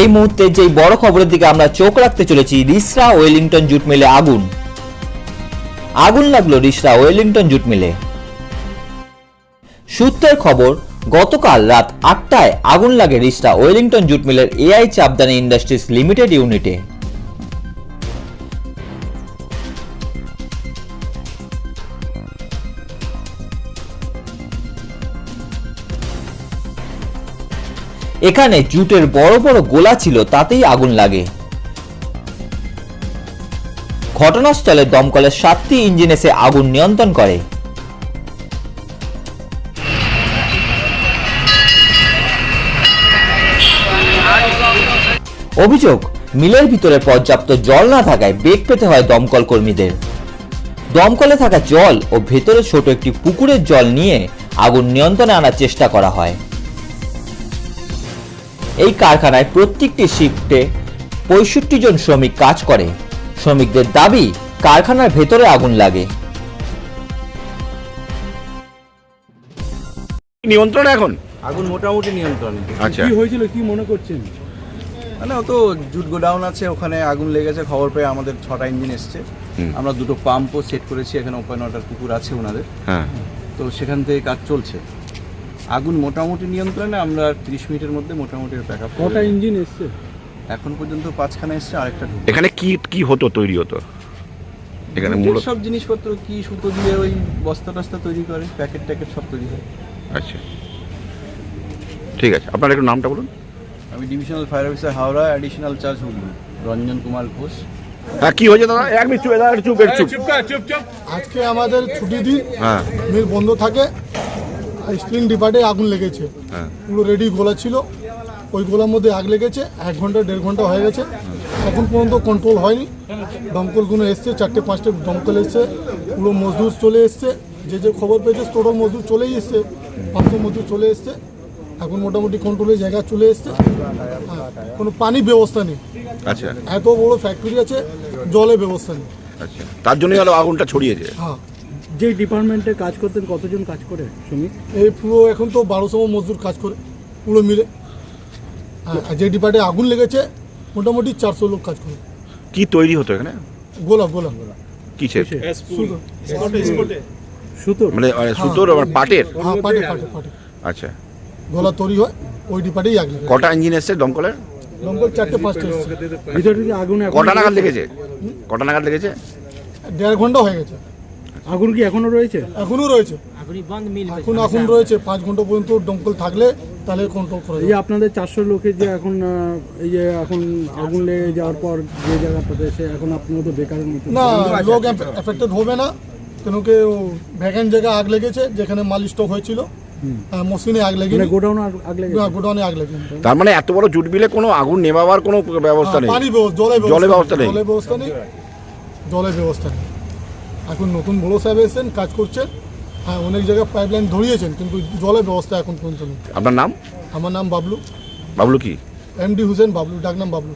এই মুহূর্তে যেই বড় খবরের দিকে আমরা চোখ রাখতে চলেছি, রিসরা ওয়েলিংটন জুট মিলে আগুন। আগুন লাগল রিসরা ওয়েলিংটন জুট মিলে। সূত্রের খবর, গতকাল রাত আটটায় আগুন লাগে রিসরা ওয়েলিংটন জুট মিলের এআই চাপদানি ইন্ডাস্ট্রিজ লিমিটেড ইউনিটে। এখানে জুটের বড় বড় গোলা ছিল, তাতেই আগুন লাগে। ঘটনাস্থলে দমকলের সাতটি ইঞ্জিন এসে আগুন নিয়ন্ত্রণ করে। অভিযোগ, মিলের ভিতরে পর্যাপ্ত জল না থাকায় বেগ পেতে হয় দমকল কর্মীদের। দমকলে থাকা জল ও ভেতরে ছোট একটি পুকুরের জল নিয়ে আগুন নিয়ন্ত্রণে আনার চেষ্টা করা হয়। এই কারখানায় প্রত্যেকটি শিফটে পঁয়ষট্টি জন শ্রমিক কাজ করে। শ্রমিকদের দাবি কারখানার ভেতরে আগুন লাগে। নিয়ন্ত্রণ এখন? আগুন মোটামুটি নিয়ন্ত্রণ। আচ্ছা। কি হয়েছিল কি মনে করছেন? মানে অত জুট গোডাউন আছে ওখানে আগুন লেগেছে খবর পেয়ে আমাদের ছটা ইঞ্জিন এসছে। আমরা দুটো পাম্পও সেট করেছি এখানে ওপেন ওয়াটার পুকুর আছে ওনাদের। হ্যাঁ। তো সেখান থেকে কাজ চলছে। আগুন মোটামুটি নিয়ন্ত্রণে আমরা তিরিশ মিনিটের মধ্যে মোটামুটি আপ কটা ইঞ্জিন এসছে? এখন পর্যন্ত পাঁচখানা এসছে আরেকটা এখানে কি কি হতো তৈরি হতো? এখানে মূলত সব জিনিসপত্র কি সুতো দিয়ে ওই বস্তা টস্তা তৈরি করে প্যাকেট ট্যাকেট সব তৈরি হয়। আচ্ছা। ঠিক আছে আপনার একটু নামটা বলুন। আমি divisional fire officer Howrah additional charge Hooghly. Ranjan Kumar Ghosh. হ্যাঁ কি হয়েছে দাদা? এক মিনিট চুপ একটু চুপ চুপ। আজকে আমাদের ছুটি দিন হ্যাঁ। মিল বন্ধ থাকে। স্প্রিং ডিপার্টে আগুন লেগেছে। হ্যাঁ। পুরো রেডি গোলা ছিল। ওই গোলার মধ্যে আগ লেগেছে এক ঘণ্টা দেড় ঘণ্টা হয়ে গেছে। এখন পর্যন্ত কন্ট্রোল হয়নি। দমকলগুলো এসছে চারটে পাঁচটা দমকল এসছে। পুরো মজদুর চলে এসছে। যে যে খবর পেয়েছে টোটাল মজদুর চলেই এসছে। পাঁচশো মজদুর চলে এসছে। এখন মোটামুটি কন্ট্রোলের জায়গা চলে এসছে। হ্যাঁ, কোনো পানি ব্যবস্থা নেই। আচ্ছা। এত বড় ফ্যাক্টরি আছে জলের ব্যবস্থা নেই। আচ্ছা। তার জন্যই হলো আগুনটা ছড়িয়েছে। হ্যাঁ। যে ডিপার্টমেন্টে কাজ করতেন কতজন কাজ করে শ্রমিক? এই পুরো এখন তো বারোশো মজদুর কাজ করে পুরো মিলে। হ্যাঁ, আর যে ডিপার্টে আগুন লেগেছে মোটামুটি চারশো লোক কাজ করে। কি তৈরি হতো এখানে? গোলাপ গোলাপ। কিসের? শুধু সুতোর। মানে সুতোর আবার পাটের? হ্যাঁ পাটে পাটে পাটে। আচ্ছা। গোলা তৈরি হয় ওই ডিপার্টেই কটা ইঞ্জিন এসছে দমকলের? দমকল চারটে পাঁচটা এসছে। ভিতর আগুন কটা নাগাদ লেগেছে? কটা নাগাদ লেগেছে? দেড় ঘণ্টা হয়ে গেছে। আগুন কি এখনও রয়েছে? এখনও রয়েছে। এখন এখন রয়েছে পাঁচ ঘণ্টা পর্যন্ত দমকল থাকলে তাহলে কন্ট্রোল করা এই আপনাদের চারশো লোকের যে এখন এই যে এখন আগুন লেগে যাওয়ার পর যে জায়গাটাতে সে এখন আপনারা তো বেকারের মতো না লোক এফেক্টেড হবে না। কেন কি ভ্যাকেন্ট জায়গায় আগ লেগেছে যেখানে মাল স্টক হয়েছিল। মেশিনে আগ লেগে মানে গোডাউন আগ লেগে গোডাউনে আগ লেগে তার মানে এত বড় জুট বিলে কোনো আগুন নেভাবার কোনো ব্যবস্থা নেই? পানি জলের জলের ব্যবস্থা নেই। জলের ব্যবস্থা নেই জলের ব্যবস্থা নেই। এখন নতুন বড় সাহেব এসেছেন কাজ করছেন। হ্যাঁ অনেক জায়গায় পাইপ লাইন ধরিয়েছেন কিন্তু জলের ব্যবস্থা এখন পর্যন্ত নেই। আপনার নাম? আমার নাম বাবলু। বাবলু কি? এমডি হুসেন বাবলু ডাক নাম বাবলু।